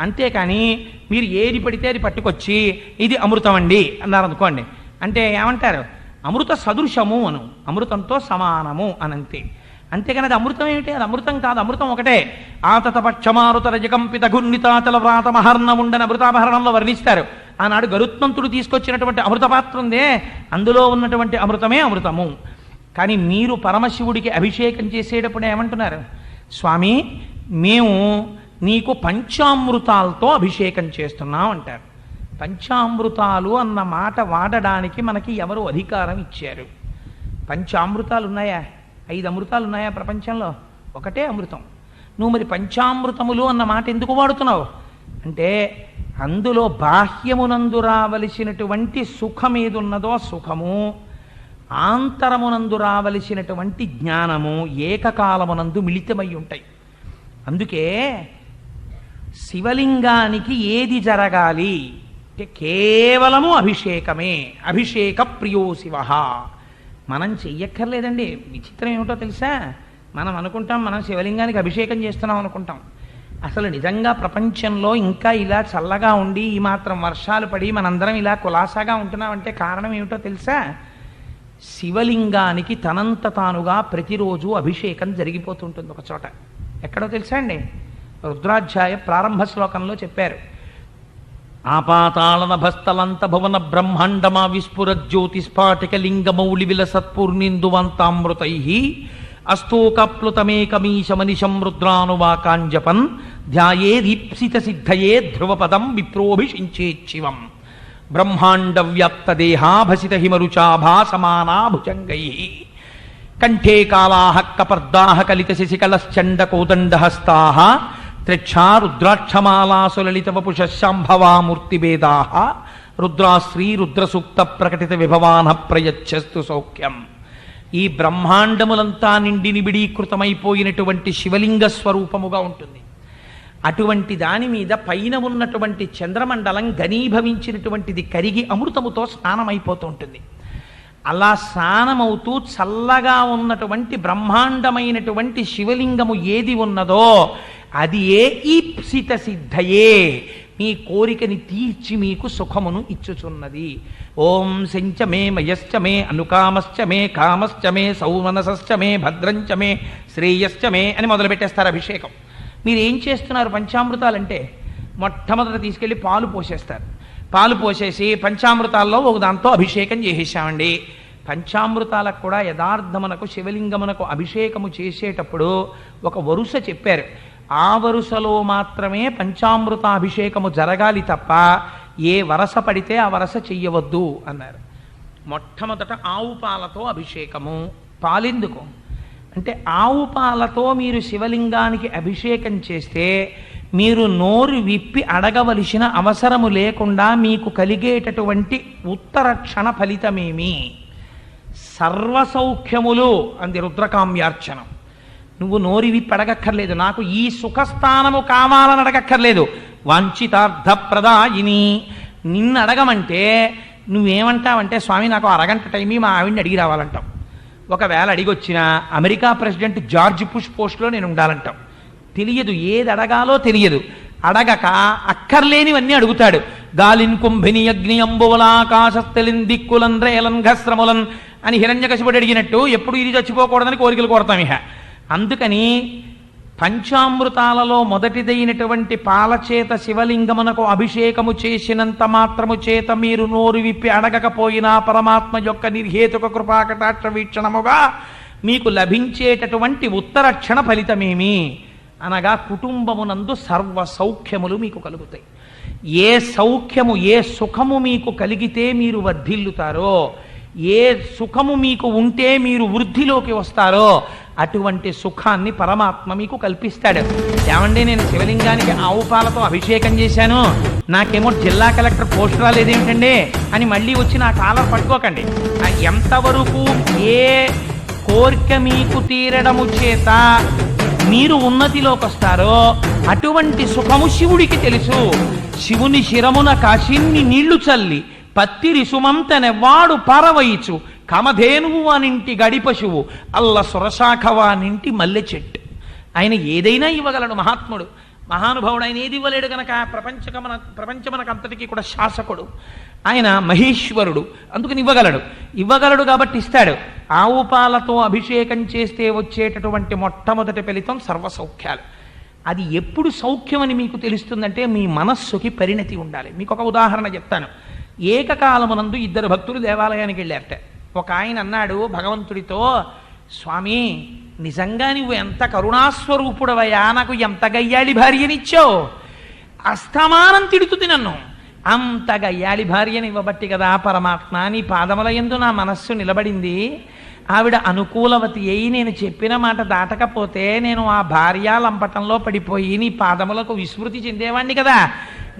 అంతేకాని మీరు ఏది పడితే అది పట్టుకొచ్చి ఇది అమృతం అండి అన్నారు అనుకోండి. అంటే ఏమంటారు? అమృత సదృశము అను అమృతంతో సమానము అనంతే. అంతేకాని అది అమృతం ఏమిటి? అది అమృతం కాదు అమృతం ఒకటే. ఆతత పక్షమారుత రజకంపిత గున్నితాచల వ్రాత మహర్ణముండని అమృతాభరణంలో వర్ణిస్తారు. ఆనాడు గరుత్మంతుడు తీసుకొచ్చినటువంటి అమృత పాత్ర ఉందే అందులో ఉన్నటువంటి అమృతమే అమృతము. కానీ మీరు పరమశివుడికి అభిషేకం చేసేటప్పుడు ఏమంటున్నారు? స్వామి మేము నీకు పంచామృతాలతో అభిషేకం చేస్తున్నాం అంటారు. పంచామృతాలు అన్న మాట వాడడానికి మనకి ఎవరు అధికారం ఇచ్చారు? పంచామృతాలు ఉన్నాయా ఐదు అమృతాలు ఉన్నాయా ప్రపంచంలో? ఒకటే అమృతం. నువ్వు మరి పంచామృతములు అన్న మాట ఎందుకు వాడుతున్నావు? అంటే అందులో బాహ్యమునందు రావలసినటువంటి సుఖం ఏదున్నదో సుఖము ఆంతరమునందు రావలసినటువంటి జ్ఞానము ఏకకాలమునందు మిళితమై ఉంటాయి. అందుకే శివలింగానికి ఏది జరగాలి? అంటే కేవలము అభిషేకమే. అభిషేక ప్రియో శివ. మనం చెయ్యక్కర్లేదండి. విచిత్రం ఏమిటో తెలుసా? మనం అనుకుంటాం మనం శివలింగానికి అభిషేకం చేస్తున్నాం అనుకుంటాం. అసలు నిజంగా ప్రపంచంలో ఇంకా ఇలా చల్లగా ఉండి ఈ మాత్రం వర్షాలు పడి మనందరం ఇలా కులాసాగా ఉంటున్నామంటే కారణం ఏమిటో తెలుసా? శివలింగానికి తనంత తానుగా ప్రతిరోజు అభిషేకం జరిగిపోతుంటుంది ఒక చోట. ఎక్కడో తెలుసా అండి? రుద్రాధ్యాయ ప్రారంభ శ్లోకంలో చెప్పారు. ఆపాతాళన భస్తలంత భువన బ్రహ్మాండమా విస్ఫుర జ్యోతిస్ఫాటిక లింగమౌళి విలసత్పూర్ణిందువంతామృతై అస్తూకప్లుతమేకమీశమనిశం రుద్రానువాకాంజపన్ ధ్యాయే దీప్సిత సిద్ధయే ధ్రువపదం విప్రోభిషించేచ్చివం బ్రహ్మాండ వ్యాప్త దేహాభసిత హిమరుచాభా సమానా భుజంగై కంఠే కాళాహ కపర్దాహ కలిత శశికలశ్చండ కోదండహస్తాహ త్రిక్షా రుద్రాక్షమాలాసులలిత వపుష రుద్రాశ్రీ రుద్రసూక్త ప్రకటిత విభవాన ప్రయచ్చస్తు సౌఖ్యం. ఈ బ్రహ్మాండములంతా నిండి నిబిడీకృతమైపోయినటువంటి శివలింగ స్వరూపముగా ఉంటుంది. అటువంటి దాని మీద పైన ఉన్నటువంటి చంద్రమండలం ఘనీభవించినటువంటిది కరిగి అమృతముతో స్నానమైపోతూ ఉంటుంది. అలా స్నానమవుతూ చల్లగా ఉన్నటువంటి బ్రహ్మాండమైనటువంటి శివలింగము ఏది ఉన్నదో అది ఏ ఈప్సిత సిద్ధయే. మీ కోరికని తీర్చి మీకు సుఖమును ఇచ్చుచున్నది. ఓం శంచ మే మయశ్చ మే అనుకామశ్చ మే కామశ్చ మే సౌమనసశ్చ మే భద్రంచ మే శ్రేయశ్చ మే అని మొదలు పెట్టేస్తారు అభిషేకం. మీరు ఏం చేస్తున్నారు పంచామృతాలంటే మొట్టమొదట తీసుకెళ్ళి పాలు పోసేస్తారు. పాలు పోసేసి పంచామృతాల్లో ఒక దాంతో అభిషేకం చేసేసామండి పంచామృతాలకు కూడా యథార్థమునకు శివలింగమునకు అభిషేకము చేసేటప్పుడు ఒక వరుస చెప్పారు. ఆ వరుసలో మాత్రమే పంచామృతాభిషేకము జరగాలి తప్ప ఏ వరస పడితే ఆ వరస చెయ్యవద్దు అన్నారు. మొట్టమొదట ఆవు పాలతో అభిషేకము పాలెందుకు. అంటే ఆవు పాలతో మీరు శివలింగానికి అభిషేకం చేస్తే మీరు నోరు విప్పి అడగవలసిన అవసరము లేకుండా మీకు కలిగేటటువంటి ఉత్తర క్షణ ఫలితమేమి? సర్వసౌఖ్యములు అంది రుద్రకామ్యార్చనం. నువ్వు నోరి విప్పి అడగక్కర్లేదు నాకు ఈ సుఖస్థానము కావాలని అడగక్కర్లేదు. వాంఛితార్థప్రదాయిని. నిన్ను అడగమంటే నువ్వేమంటావంటే స్వామి నాకు అరగంట టైమీ మా ఆవిడ్ని అడిగి రావాలంటాం. ఒకవేళ అడిగొచ్చిన అమెరికా ప్రెసిడెంట్ జార్జ్ పుష్ పోస్ట్లో నేను ఉండాలంటాం. తెలియదు ఏది అడగాలో తెలియదు. అడగక అక్కర్లేనివన్నీ అడుగుతాడు. గాలిన్ కుంభిని అగ్ని అంబువలాకాశస్థలిన్ దిక్కులన్ రేలన్ ఘస్రములన్ అని హిరణ్యకశిపుడు అడిగినట్టు ఎప్పుడు ఇది చచ్చిపోకూడదని కోరికలు కోరతాం ఇహ. అందుకని పంచామృతాలలో మొదటిదైనటువంటి పాలచేత శివలింగమునకు అభిషేకము చేసినంత మాత్రము చేత మీరు నోరు విప్పి అడగకపోయినా పరమాత్మ యొక్క నిర్హేతుక కృపాకటాక్ష వీక్షణముగా మీకు లభించేటటువంటి ఉత్తరక్షణ ఫలితమేమి? అనగా కుటుంబమునందు సర్వ సౌఖ్యములు మీకు కలుగుతాయి. ఏ సౌఖ్యము ఏ సుఖము మీకు కలిగితే మీరు వర్ధిల్లుతారో ఏ సుఖము మీకు ఉంటే మీరు వృద్ధిలోకి వస్తారో అటువంటి సుఖాన్ని పరమాత్మ మీకు కల్పిస్తాడు. ఏమండి నేను శివలింగానికి ఆవు పాలతో అభిషేకం చేశాను. నాకేమో జిల్లా కలెక్టర్ పోస్ట్ రాలేదేమిటండి? అని మళ్ళీ వచ్చి నా కాలర్ పట్టుకోకండి. ఎంతవరకు ఏ కోరిక మీకు తీరడము చేత మీరు ఉన్నతిలోకి వస్తారో అటువంటి సుఖము శివుడికి తెలుసు. శివుని శిరమున కాశిన్ని నీళ్ళు చల్లి పత్తిరి సుమంతనెవ్వాడు పారవయిచు. కమధేనువు వానింటి గడి పశువు అల్ల సురశాఖ వానింటి మల్లె చెట్టు. ఆయన ఏదైనా ఇవ్వగలడు మహాత్ముడు. మహానుభావుడు ఆయన ఏది ఇవ్వలేడు కనుక ప్రపంచకమన ప్రపంచమనకంతటికీ కూడా శాసకుడు. ఆయన మహేశ్వరుడు. అందుకని ఇవ్వగలడు. ఇవ్వగలడు కాబట్టి ఇస్తాడు. ఆవు పాలతో అభిషేకం చేస్తే వచ్చేటటువంటి మొట్టమొదటి ఫలితం సర్వసౌఖ్యాలు. అది ఎప్పుడు సౌఖ్యం అని మీకు తెలుస్తుందంటే మీ మనస్సుకి పరిణతి ఉండాలి. మీకు ఒక ఉదాహరణ చెప్తాను. ఏకకాలమునందు ఇద్దరు భక్తులు దేవాలయానికి వెళ్ళారట. ఒక ఆయన అన్నాడు భగవంతుడితో స్వామి నిజంగా నువ్వు ఎంత కరుణాస్వరూపుడవయ్యా నాకు ఎంత గయ్యాళి భార్యనిచ్చావు. అస్తమానం తిడుతుంది నన్ను. అంత యాలి భార్యని ఇవ్వబట్టి కదా పరమాత్మ. నీ పాదముల ఎందు నా మనస్సు నిలబడింది. ఆవిడ అనుకూలవతి అయి నేను చెప్పిన మాట దాటకపోతే నేను ఆ భార్య లంపటంలో పడిపోయి నీ పాదములకు విస్మృతి చెందేవాణ్ణి కదా.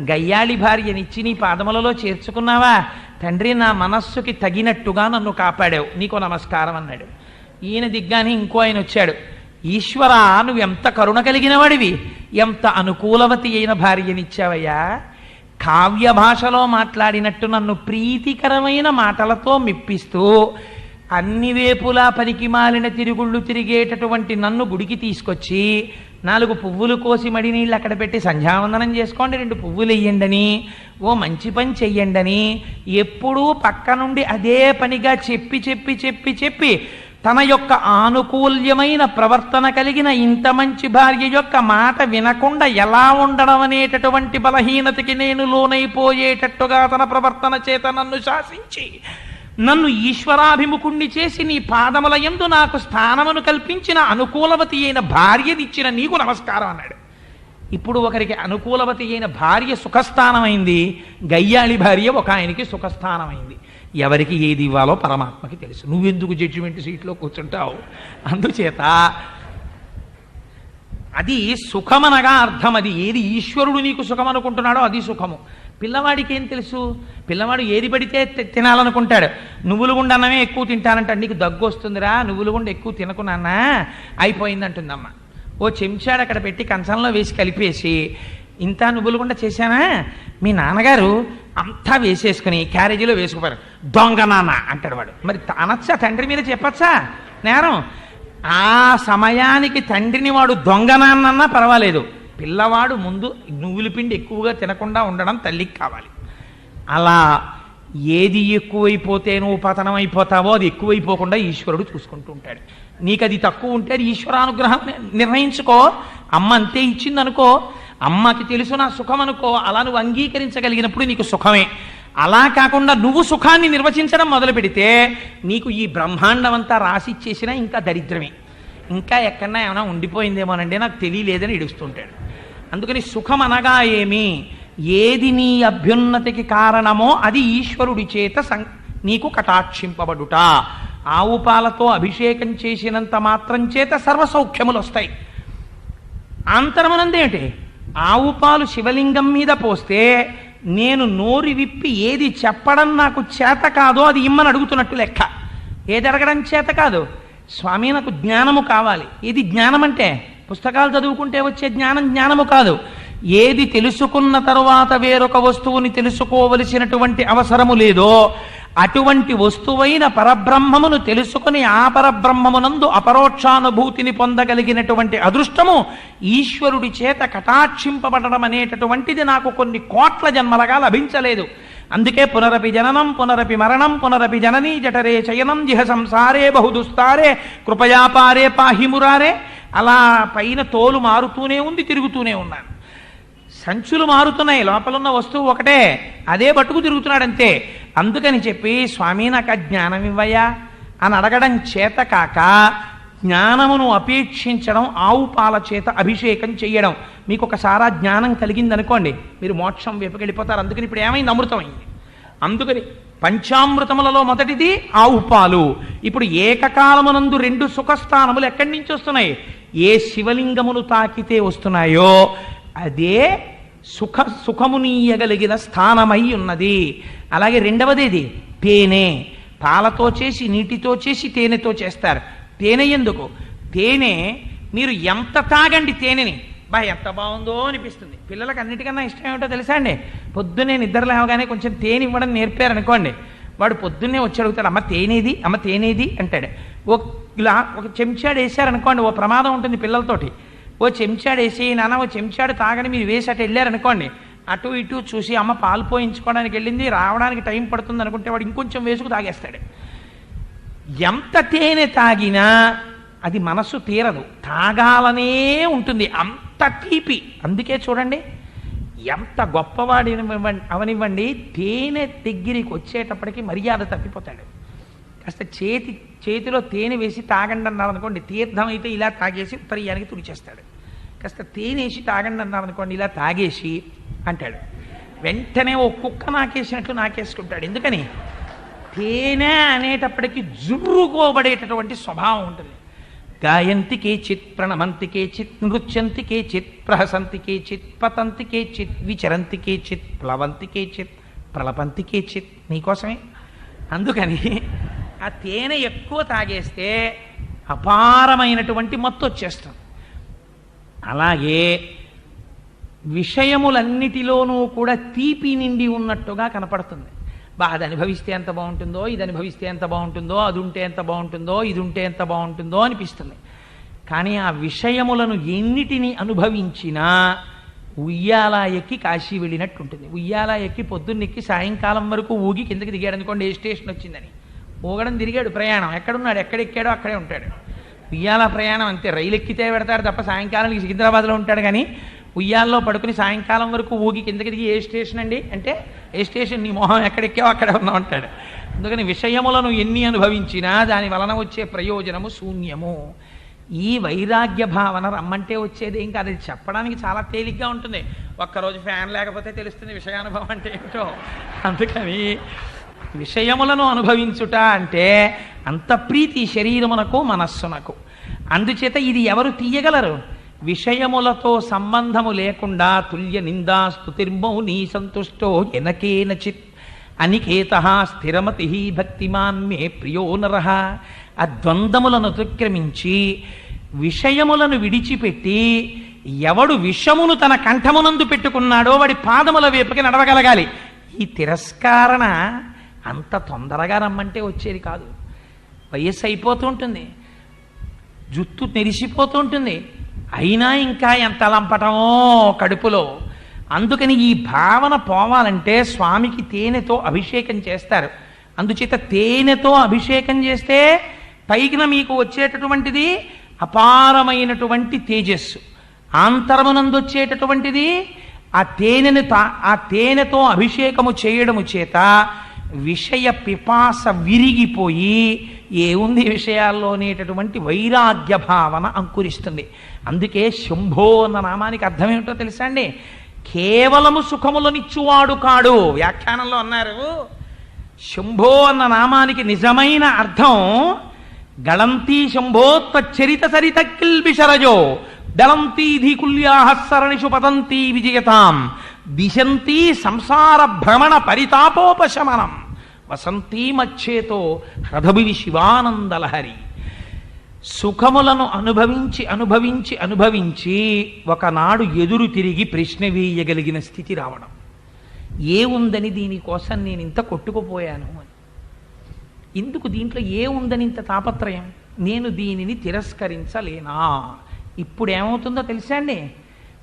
గయ్యాళి భార్యనిచ్చి నీ పాదములలో చేర్చుకున్నావా? తండ్రి నా మనస్సుకి తగినట్టుగా నన్ను కాపాడావు. నీకు నమస్కారం అన్నాడు. ఈయన దిగ్గాని ఇంకో ఆయన వచ్చాడు. ఈశ్వరా నువ్వు ఎంత కరుణ కలిగిన వాడివి ఎంత అనుకూలవతి అయిన భార్యనిచ్చావయ్యా. కావ్య భాషలో మాట్లాడినట్టు నన్ను ప్రీతికరమైన మాటలతో మెప్పిస్తూ అన్ని వేపులా పనికి మాలిన తిరుగుళ్ళు తిరిగేటటువంటి నన్ను గుడికి తీసుకొచ్చి నాలుగు పువ్వులు కోసి మడి నీళ్ళు అక్కడ పెట్టి సంధ్యావందనం చేసుకోండి రెండు పువ్వులు వెయ్యండని ఓ మంచి పని చెయ్యండని ఎప్పుడూ పక్క నుండి అదే పనిగా చెప్పి చెప్పి చెప్పి చెప్పి తన యొక్క ఆనుకూల్యమైన ప్రవర్తన కలిగిన ఇంత మంచి భార్య యొక్క మాట వినకుండా ఎలా ఉండడం అనేటటువంటి బలహీనతకి నేను లోనైపోయేటట్టుగా తన ప్రవర్తన చేత నన్ను శాసించి నన్ను ఈశ్వరాభిముఖుణ్ణి చేసి నీ పాదముల యందు నాకు స్థానమును కల్పించిన అనుకూలవతి అయిన భార్యనిచ్చిన నీకు నమస్కారం అన్నాడు. ఇప్పుడు ఒకరికి అనుకూలవతి అయిన భార్య సుఖస్థానమైంది గయ్యాళి భార్య ఒక ఆయనకి సుఖస్థానమైంది. ఎవరికి ఏది ఇవ్వాలో పరమాత్మకి తెలుసు. నువ్వెందుకు జడ్జిమెంట్ సీట్లో కూర్చుంటావు? అందుచేత అది సుఖమనగా అర్థం. అది ఏది ఈశ్వరుడు నీకు సుఖం అనుకుంటున్నాడో అది సుఖము. పిల్లవాడికి ఏం తెలుసు? పిల్లవాడు ఏది పడితే తి- తినాలనుకుంటాడు. నువ్వులు గుండె అన్నమే ఎక్కువ తింటానంటాడు నీకు దగ్గు వస్తుందిరా. నువ్వులు గుండె ఎక్కువ తినకున్నానా అయిపోయిందంటుందమ్మ. ఓ చెంచాడు అక్కడ పెట్టి కంచంలో వేసి కలిపేసి ఇంత నువ్వులు కూడా చేశానా? మీ నాన్నగారు అంతా వేసేసుకుని క్యారేజీలో వేసుకుపోయారు. దొంగ నాన్న అంటాడు వాడు. మరి అనొచ్చా తండ్రి మీద చెప్పచ్చా? నేరం. ఆ సమయానికి తండ్రిని వాడు దొంగ నాన్నన్నా పర్వాలేదు. పిల్లవాడు ముందు నువ్వుల పిండి ఎక్కువగా తినకుండా ఉండడం తల్లికి కావాలి. అలా ఏది ఎక్కువైపోతే నువ్వు పతనం అయిపోతావో అది ఎక్కువైపోకుండా ఈశ్వరుడు చూసుకుంటూ ఉంటాడు. నీకు అది తక్కువ ఉంటే అది ఈశ్వరానుగ్రహం నిర్ణయించుకో. అమ్మ అంతే ఇచ్చింది అనుకో అమ్మకి తెలుసు నా సుఖం అనుకో అలా నువ్వు అంగీకరించగలిగినప్పుడు నీకు సుఖమే. అలా కాకుండా నువ్వు సుఖాన్ని నిర్వచించడం మొదలు పెడితే నీకు ఈ బ్రహ్మాండం అంతా రాసి ఇచ్చేసినా ఇంకా దరిద్రమే. ఇంకా ఎక్కడన్నా ఏమైనా ఉండిపోయిందేమోనండి నాకు తెలియలేదని ఇడుస్తుంటాడు అందుకని సుఖం అనగా ఏమి? ఏది నీ అభ్యున్నతికి కారణమో అది ఈశ్వరుడి చేత సం నీకు కటాక్షింపబడుట. ఆవు పాలతో అభిషేకం చేసినంత మాత్రం చేత సర్వసౌఖ్యములు వస్తాయి అంతరమనందేంటి ఆవు పాలు శివలింగం మీద పోస్తే నేను నోరు విప్పి ఏది చెప్పడం నాకు చేత కాదో అది ఇమ్మని అడుగుతున్నట్టు లెక్క. ఏది అడగడం చేత కాదు. స్వామి నాకు జ్ఞానము కావాలి. ఇది జ్ఞానం అంటే? పుస్తకాలు చదువుకుంటే వచ్చే జ్ఞానం జ్ఞానము కాదు. ఏది తెలుసుకున్న తర్వాత వేరొక వస్తువుని తెలుసుకోవలసినటువంటి అవసరము లేదో అటువంటి వస్తువైన పరబ్రహ్మమును తెలుసుకుని ఆ పరబ్రహ్మమునందు అపరోక్షానుభూతిని పొందగలిగినటువంటి అదృష్టము ఈశ్వరుడి చేత కటాక్షింపబడడం అనేటటువంటిది నాకు కొన్ని కోట్ల జన్మలగా లభించలేదు. అందుకే పునరపి జననం పునరపి మరణం పునరపి జననీ జఠరే చయనం జిహ సంసారే బహుదుస్తారే కృపయాపారే పాహిమురారే అలా పైన తోలు మారుతూనే ఉంది తిరుగుతూనే ఉన్నాను. సంచులు మారుతున్నాయి లోపలున్న వస్తువు ఒకటే అదే పట్టుకు తిరుగుతున్నాడంతే. అందుకని చెప్పి స్వామి నాకు ఆ జ్ఞానం ఇవ్వయా అని అడగడం చేత కాక జ్ఞానమును అపేక్షించడం ఆవు పాల చేత అభిషేకం చేయడం మీకు ఒకసారి ఆ జ్ఞానం కలిగింది అనుకోండి మీరు మోక్షం వైపుకి వెళ్ళిపోతారు. అందుకని ఇప్పుడు ఏమైంది? అమృతమైంది అందుకని పంచామృతములలో మొదటిది ఆవు పాలు. ఇప్పుడు ఏకకాలమునందు రెండు సుఖస్థానములు ఎక్కడి నుంచి వస్తున్నాయి? ఏ శివలింగమును తాకితే వస్తున్నాయో అదే సుఖ సుఖమునీయగలిగిన స్థానమై ఉన్నది. అలాగే రెండవది తేనె. పాలతో చేసి నీటితో చేసి తేనెతో చేస్తారు. తేనె ఎందుకు? తేనె మీరు ఎంత తాగండి తేనెని? బా ఎంత బాగుందో అనిపిస్తుంది. పిల్లలకు అన్నిటికన్నా ఇష్టం ఏమిటో తెలుసా అండి? పొద్దున్నే నిద్ర లేవగానే కొంచెం తేనె ఇవ్వడం నేర్పారనుకోండి. వాడు పొద్దున్నే వచ్చి అడుగుతాడు అమ్మ తేనేది? అమ్మ తేనేది? అంటాడు. ఒక ఇలా ఒక చెంచాడు వేశారనుకోండి ఓ ప్రమాదం ఉంటుంది పిల్లలతోటి. ఓ చెంచాడు వేసి నాన్న ఓ చెంచాడు తాగని మీరు వేసి అటు వెళ్ళారనుకోండి అటు ఇటు చూసి అమ్మ పాలు పోయించుకోవడానికి వెళ్ళింది రావడానికి టైం పడుతుంది అనుకుంటే వాడు ఇంకొంచెం వేసుకు తాగేస్తాడు. ఎంత తేనె తాగినా అది మనస్సు తీరదు తాగాలనే ఉంటుంది అంత తీపి. అందుకే చూడండి ఎంత గొప్పవాడి అవనివ్వండి తేనె దగ్గరికి వచ్చేటప్పటికి మర్యాద తప్పిపోతాడు. కాస్త చేతి చేతిలో తేనె వేసి తాగండి అన్నారు అనుకోండి తీర్థం అయితే ఇలా తాగేసి ఉత్తరీయానికి తుడిచేస్తాడు. కాస్త తేనె వేసి తాగండి అన్నారు అనుకోండి ఇలా తాగేసి అంటాడు. వెంటనే ఓ కుక్క నాకేసినట్లు నాకేసుకుంటాడు. ఎందుకని? తేనె అనేటప్పటికి జుర్రుకోబడేటటువంటి స్వభావం ఉంటుంది. గాయంతి కేచిత్ ప్రణమంతి కేచిత్ నృత్యంతి కేచిత్ ప్రహసంతి కేచిత్ పతంతి కేచిత్ విచరంతి కేచిత్ ప్లవంతి కేచిత్ ప్రలపంతి కేచిత్ నీకోసమే. అందుకని ఆ తేనె ఎక్కువ తాగేస్తే అపారమైనటువంటి మత్తు వచ్చేస్తుంది. అలాగే విషయములన్నిటిలోనూ కూడా తీపి నిండి ఉన్నట్టుగా కనపడుతుంది. బా అది అనుభవిస్తే ఎంత బాగుంటుందో ఇది అనుభవిస్తే ఎంత బాగుంటుందో అది ఉంటే ఎంత బాగుంటుందో ఇది ఉంటే ఎంత బాగుంటుందో అనిపిస్తుంది. కానీ ఆ విషయములను ఎన్నిటిని అనుభవించినా ఉయ్యాల ఎక్కి కాశీ వెళ్ళినట్టు ఉంటుంది ఉయ్యాల ఎక్కి పొద్దున్నెక్కి సాయంకాలం వరకు ఊగి కిందకి దిగాడు అనుకోండి ఏ స్టేషన్ వచ్చిందని. ఊగడం తిరిగాడు ప్రయాణం. ఎక్కడున్నాడు? ఎక్కడెక్కాడో అక్కడే ఉంటాడు. ఉయ్యాల ప్రయాణం అంతే. రైలు ఎక్కితే పెడతాడు తప్ప సాయంకాలానికి సికింద్రాబాద్లో ఉంటాడు కానీ ఉయ్యాల్లో పడుకుని సాయంకాలం వరకు ఊగి కిందకి దిగి ఏ స్టేషన్ అండి? అంటే ఏ స్టేషన్? నీ మొహం ఎక్కడెక్కావో అక్కడే ఉన్నావు అంటాడు అందుకని విషయములను ఎన్ని అనుభవించినా దాని వలన వచ్చే ప్రయోజనము శూన్యము. ఈ వైరాగ్య భావన రమ్మంటే వచ్చేది ఇంకా అది చెప్పడానికి చాలా తేలిగ్గా ఉంటుంది. ఒక్కరోజు ఫ్యాన్ లేకపోతే తెలుస్తుంది విషయానుభవం అంటే ఏంటో అందుకని విషయములను అనుభవించుట అంటే అంత ప్రీతి శరీరమునకు మనస్సునకు. అందుచేత ఇది ఎవరు తీయగలరు? విషయములతో సంబంధము లేకుండా తుల్య నిందా స్తుతిర్మౌని సంతుష్టో ఎనకేనచిత్ అనికేత స్థిరమతి భక్తిమాన్ మే ప్రియో నర. ఆ ద్వంద్వములను అతిక్రమించి విషయములను విడిచిపెట్టి ఎవడు విషమును తన కంఠమునందు పెట్టుకున్నాడో వాడి పాదముల వైపుకి నడవగలగాలి. ఈ తిరస్కారణ అంత తొందరగా రమ్మంటే వచ్చేది కాదు. వయస్సు అయిపోతూ ఉంటుంది జుత్తు నెరిసిపోతూ ఉంటుంది అయినా ఇంకా ఎంత లంపటమో కడుపులో. అందుకని ఈ భావన పోవాలంటే స్వామికి తేనెతో అభిషేకం చేస్తారు. అందుచేత తేనెతో అభిషేకం చేస్తే పైకిన మీకు వచ్చేటటువంటిది అపారమైనటువంటి తేజస్సు. ఆంతరమునందు వచ్చేటటువంటిది ఆ తేనెను తా ఆ తేనెతో అభిషేకము చేయడము చేత విషయ పిపాస విరిగిపోయి ఏముంది విషయాల్లో అనేటటువంటి వైరాగ్య భావన అంకురిస్తుంది. అందుకే శంభో అన్న నామానికి అర్థం ఏమిటో తెలుసా అండి? కేవలము సుఖములనిచ్చువాడు కాడు. వ్యాఖ్యానంలో అన్నారు. శంభో అన్న నామానికి నిజమైన అర్థం గళంతీ శంభోత్వ చరిత సరిత కిల్బిషరజో దళంతీ ధీకుల్యాహ సరణిషు పదంతీ విజయతాం దిశంతీ సంసార భ్రమణ పరితాపోపశమనం. వసంతీమచ్చేతో హ్రదభువి శివానందలహరి. సుఖములను అనుభవించి అనుభవించి అనుభవించి ఒకనాడు ఎదురు తిరిగి ప్రశ్న వేయగలిగిన స్థితి రావడం. ఏ ఉందని దీనికోసం నేను ఇంత కొట్టుకుపోయాను అని. ఎందుకు దీంట్లో ఏ ఉందని ఇంత తాపత్రయం? నేను దీనిని తిరస్కరించలేనా? ఇప్పుడు ఏమవుతుందో తెలుసా అండి?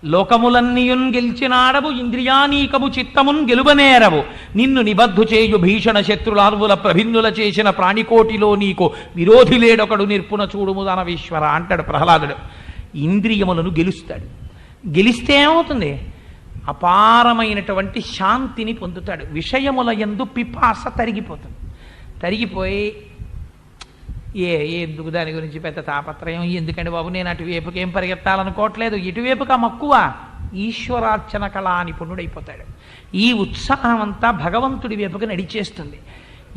లోకములన్నీయున్ గెలిచినాడవు ఇంద్రియానీకము చిత్తమున్ గెలువనేరవు నిన్ను నిబద్ధు చేయు భీషణ శత్రులార్వుల ప్రభిన్నుల చేసిన ప్రాణికోటిలో నీకు విరోధి లేడొకడు నిర్పున చూడుము దానవీశ్వర అంటాడు ప్రహ్లాదుడు. ఇంద్రియములను గెలుస్తాడు. గెలిస్తే ఏమవుతుంది? అపారమైనటువంటి శాంతిని పొందుతాడు. విషయముల యందు పిపాస తరిగిపోతుంది. తరిగిపోయి ఏ ఎందుకు దాని గురించి పెద్ద తాపత్రయం? ఎందుకండి బాబు నేను అటువైపుకి ఏం పరిగెత్తాలనుకోవట్లేదు. ఇటువైపుగా మక్కువ ఈశ్వరార్చన కళా నిపుణుడైపోతాడు. ఈ ఉత్సాహం అంతా భగవంతుడి వైపుకి నడిచేస్తుంది.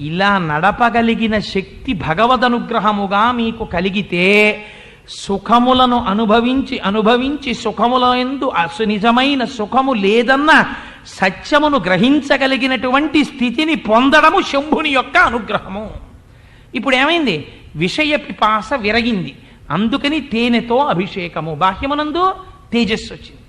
ఇలా నడపగలిగిన శక్తి భగవదనుగ్రహముగా మీకు కలిగితే సుఖములను అనుభవించి అనుభవించి సుఖముల ఎందు అసు నిజమైన సుఖము లేదన్న సత్యమును గ్రహించగలిగినటువంటి స్థితిని పొందడము శంభుని యొక్క అనుగ్రహము. ఇప్పుడు ఏమైంది? విషయ పిపాస విరగింది. అందుకని తేనెతో అభిషేకము. బాహ్యమునందు తేజస్సు వచ్చింది.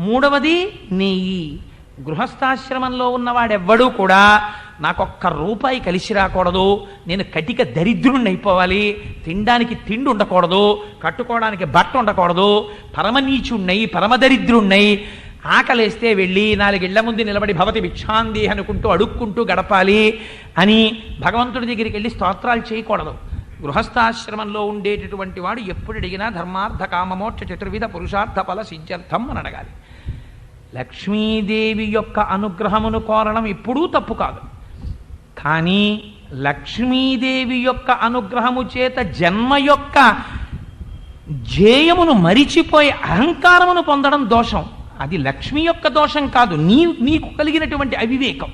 మూడవది నెయ్యి. గృహస్థాశ్రమంలో ఉన్నవాడెవ్వడూ కూడా నాకొక్క రూపాయి కలిసి రాకూడదు. నేను కటిక దరిద్రుణ్ణి అయిపోవాలి తినడానికి తిండి ఉండకూడదు. కట్టుకోవడానికి బట్ట ఉండకూడదు. పరమనీచుణ్ణై పరమదరిద్రుణ్ణై ఆకలేస్తే వెళ్ళి నాలుగిళ్ళ ముందు నిలబడి భవతి భిక్షాంది అనుకుంటూ అడుక్కుంటూ గడపాలి అని భగవంతుడి దగ్గరికి వెళ్ళి స్తోత్రాలు చేయకూడదు. గృహస్థాశ్రమంలో ఉండేటటువంటి వాడు ఎప్పుడు అడిగినా ధర్మార్థ కామమోక్ష చతుర్విధ పురుషార్థ ఫల సిద్ధ్యర్థం అని అడగాలి. లక్ష్మీదేవి యొక్క అనుగ్రహమును కోరడం ఎప్పుడూ తప్పు కాదు. కానీ లక్ష్మీదేవి యొక్క అనుగ్రహము చేత జన్మ యొక్క జేయమును మరిచిపోయి అహంకారమును పొందడం దోషం. అది లక్ష్మి యొక్క దోషం కాదు. నీ నీకు కలిగినటువంటి అవివేకం.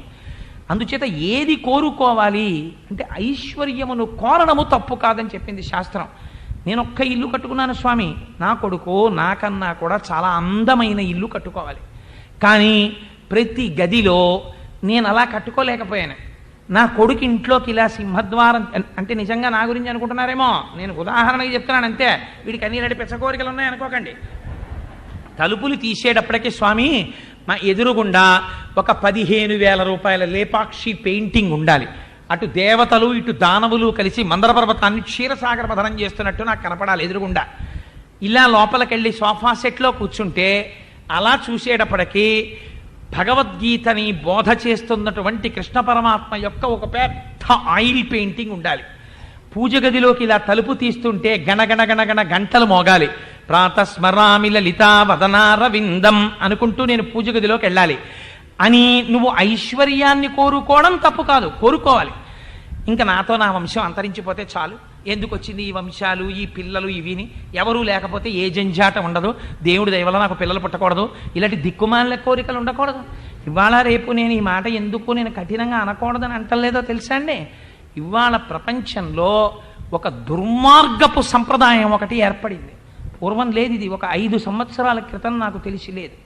అందుచేత ఏది కోరుకోవాలి అంటే ఐశ్వర్యమును కోరడము తప్పు కాదని చెప్పింది శాస్త్రం. నేను ఒక్క ఇల్లు కట్టుకున్నాను స్వామి. నా కొడుకు నాకన్నా కూడా చాలా అందమైన ఇల్లు కట్టుకోవాలి. కానీ ప్రతి గదిలో నేను అలా కట్టుకోలేకపోయాను. నా కొడుకు ఇంట్లోకి ఇలా సింహద్వారం అంటే నిజంగా నా గురించి అనుకుంటున్నారేమో? నేను ఉదాహరణకి చెప్తున్నాను అంతే. వీడికి అన్ని రెడ్డి పెచ్చకోరికలు ఉన్నాయి అనుకోకండి తలుపులు తీసేటప్పటికీ స్వామి మా ఎదురుగుండా ఒక పదిహేను వేల రూపాయల లేపాక్షి పెయింటింగ్ ఉండాలి. అటు దేవతలు ఇటు దానవులు కలిసి మందర పర్వతాన్ని క్షీరసాగర పథనం చేస్తున్నట్టు నాకు కనపడాలి ఎదురుగుండా. ఇలా లోపలికెళ్ళి సోఫా సెట్లో కూర్చుంటే అలా చూసేటప్పటికీ భగవద్గీతని బోధ చేస్తున్నటువంటి కృష్ణ పరమాత్మ యొక్క ఒక పెద్ద ఆయిల్ పెయింటింగ్ ఉండాలి. పూజ గదిలోకి ఇలా తలుపు తీస్తుంటే గణగణగణగణ గంటలు మోగాలి. ప్రాతస్మరామి లలితా వదనారవిందం అనుకుంటూ నేను పూజ గదిలోకి వెళ్ళాలి. అని నువ్వు ఐశ్వర్యాన్ని కోరుకోవడం తప్పు కాదు కోరుకోవాలి. ఇంకా నాతో నా వంశం అంతరించిపోతే చాలు. ఎందుకు వచ్చింది ఈ వంశాలు ఈ పిల్లలు ఇవిని? ఎవరూ లేకపోతే ఏ జంజాట ఉండదు. దేవుడి దయవల్ల నాకు పిల్లలు పుట్టకూడదు. ఇలాంటి దిక్కుమాల కోరికలు ఉండకూడదు. ఇవాళ రేపు నేను ఈ మాట ఎందుకు నేను కఠినంగా అనకూడదని అంటలేదో తెలుసా అండి? ఇవాళ ప్రపంచంలో ఒక దుర్మార్గపు సంప్రదాయం ఒకటి ఏర్పడింది. పూర్వం లేదు ఇది. ఒక ఐదు సంవత్సరాల క్రితం నాకు తెలిసి లేదు.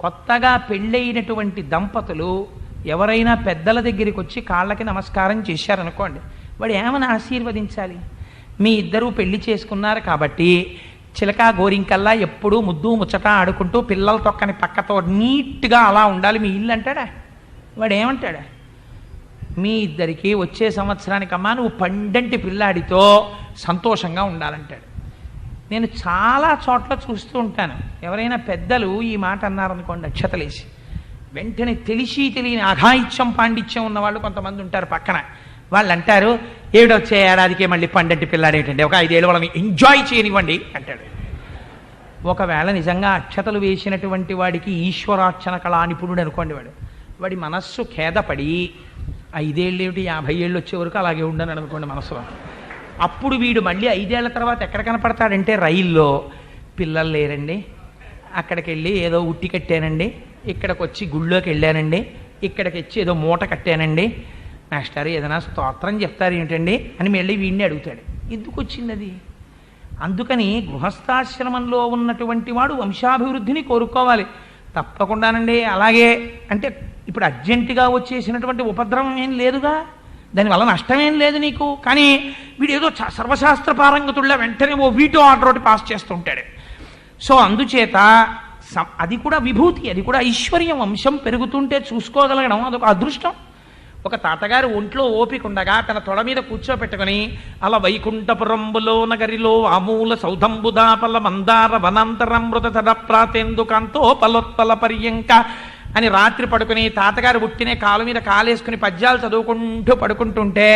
కొత్తగా పెళ్ళైనటువంటి దంపతులు ఎవరైనా పెద్దల దగ్గరికి వచ్చి కాళ్ళకి నమస్కారం చేశారనుకోండి వాడు ఏమని ఆశీర్వదించాలి? మీ ఇద్దరూ పెళ్ళి చేసుకున్నారు కాబట్టి చిలక గోరింకల్లా ఎప్పుడూ ముద్దు ముచ్చట ఆడుకుంటూ పిల్లల తొక్కని పక్కతో నీట్గా అలా ఉండాలి. మీ ఇల్లు అంటాడా? వాడు ఏమంటాడా? మీ ఇద్దరికి వచ్చే సంవత్సరానికమ్మా నువ్వు పండంటి పిల్లాడితో సంతోషంగా ఉండాలంటాడు. నేను చాలా చోట్ల చూస్తూ ఉంటాను. ఎవరైనా పెద్దలు ఈ మాట అన్నారనుకోండి అక్షతలేసి వెంటనే తెలిసి తెలియని అఘాయిత్యం పాండిత్యం ఉన్నవాళ్ళు కొంతమంది ఉంటారు పక్కన. వాళ్ళు అంటారు ఏడొచ్చే ఏడాదికే మళ్ళీ పండంటి పిల్లాడు ఏంటండి? ఒక ఐదేళ్ళు వాళ్ళని ఎంజాయ్ చేయనివ్వండి అంటాడు. ఒకవేళ నిజంగా అక్షతలు వేసినటువంటి వాడికి ఈశ్వరార్చన కళా నిపుణుడు అనుకోండి వాడు. వాడి మనస్సు ఖేదపడి ఐదేళ్ళు ఏమిటి యాభై ఏళ్ళు వచ్చే వరకు అలాగే ఉండని అనుకోండి మనసులో. అప్పుడు వీడు మళ్ళీ ఐదేళ్ళ తర్వాత ఎక్కడ కనపడతాడంటే రైల్లో పిల్లలు లేరండి. అక్కడికి వెళ్ళి ఏదో ఉట్టి కట్టానండి. ఇక్కడికి వచ్చి గుళ్ళోకి వెళ్ళానండి. ఇక్కడికి వచ్చి ఏదో మూట కట్టానండి. మాస్టర్ ఏదైనా స్తోత్రం చెప్తారు ఏంటండి అని మళ్ళీ వీడిని అడుగుతాడు. ఎందుకు వచ్చింది అది అందుకని గృహస్థాశ్రమంలో ఉన్నటువంటి వాడు వంశాభివృద్ధిని కోరుకోవాలి. తప్పకుండానండి అలాగే. అంటే ఇప్పుడు అర్జెంటుగా వచ్చేసినటువంటి ఉపద్రవం ఏం లేదుగా? దానివల్ల నష్టమేం లేదు నీకు? కానీ వీడు ఏదో చ- సర్వశాస్త్ర పారంగతుల్లో వెంటనే ఓ వీటో ఆర్డర్ ఒకటి పాస్ చేస్తుంటాడు. సో అందుచేత అది కూడా విభూతి అది కూడా ఐశ్వర్యం వంశం పెరుగుతుంటే చూసుకోగలగడం అదొక అదృష్టం. ఒక తాతగారు ఒంట్లో ఓపిక ఉండగా తన తొడ మీద కూర్చోపెట్టుకుని అలా వైకుంఠపురంబులో నగరిలో ఆమూల సౌధంబుదాపల మందార వనాంతరమృత తర పలోత్పల పర్యంక అని రాత్రి పడుకుని తాతగారు పుట్టినే కాలు మీద కాలేసుకుని పద్యాలు చదువుకుంటూ పడుకుంటుంటే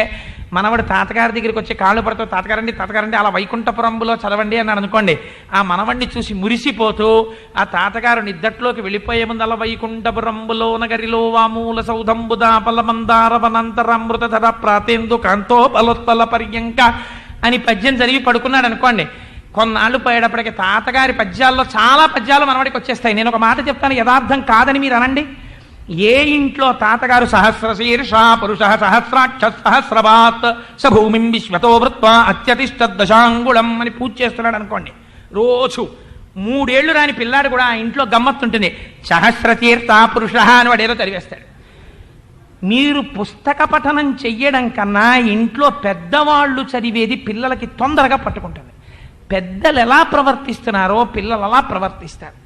మనవడు తాతగారి దగ్గరికి వచ్చి కాళ్ళు పడుతూ తాతగారండి తాతగారండి అలా వైకుంఠపురంలో చదవండి అన్నాడు అనుకోండి. ఆ మనవణ్ణి చూసి మురిసిపోతూ ఆ తాతగారు నిద్దట్లోకి వెళ్ళిపోయే ముందు అలా వైకుంఠపురంబులో నగరిలో వామూల సౌధంబుదా పలమందార ప్రాతేందు కాంతో బలోత్పల పర్యంక అని పద్యం చదివి పడుకున్నాడు అనుకోండి. కొన్నాళ్ళు పోయేటప్పటికి తాతగారి పద్యాల్లో చాలా పద్యాలు మనవాడికి వచ్చేస్తాయి. నేను ఒక మాట చెప్తాను యథార్థం కాదని మీరు అనండి. ఏ ఇంట్లో తాతగారు సహస్ర శీర్ష పురుష సహస్రాక్ష సహస్రవాత్ స భూమిం విశ్వతో వృత్వ అత్యతిష్ట దశాంగుళం అని పూజ చేస్తున్నాడు అనుకోండి. రోజు మూడేళ్ళు రాని పిల్లాడు కూడా ఆ ఇంట్లో గమ్మత్తుంటుంది. సహస్ర తీర్థ పురుష అని వాడు ఏదో చదివేస్తాడు మీరు పుస్తక పఠనం చెయ్యడం కన్నా ఇంట్లో పెద్దవాళ్ళు చదివేది పిల్లలకి తొందరగా పట్టుకుంటుంది. పెద్దలు ఎలా ప్రవర్తిస్తున్నారో పిల్లలు అలా ప్రవర్తిస్తారు.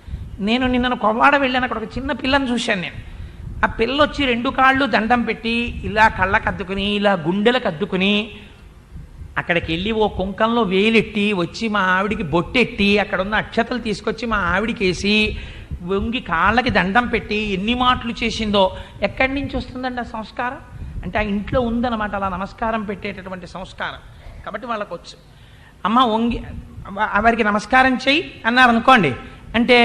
నేను నిన్న కొవ్వాడ వెళ్ళాను అక్కడ ఒక చిన్న పిల్లని చూశాను నేను. ఆ పిల్ల వచ్చి రెండు కాళ్ళు దండం పెట్టి ఇలా కళ్ళకు అద్దుకుని ఇలా గుండెలకు అద్దుకుని అక్కడికి వెళ్ళి ఓ కుంకంలో వేలెట్టి వచ్చి మా ఆవిడికి బొట్టెట్టి అక్కడ ఉన్న అక్షతలు తీసుకొచ్చి మా ఆవిడికి వేసి వంగి కాళ్ళకి దండం పెట్టి ఎన్ని మాటలు చేసిందో. ఎక్కడి నుంచి వస్తుందండి ఆ సంస్కారం? అంటే ఆ ఇంట్లో ఉందన్నమాట అలా నమస్కారం పెట్టేటటువంటి సంస్కారం. కాబట్టి వాళ్ళకు వచ్చు అమ్మ వంగి వారికి నమస్కారం చెయ్యి అన్నారు అనుకోండి అంటే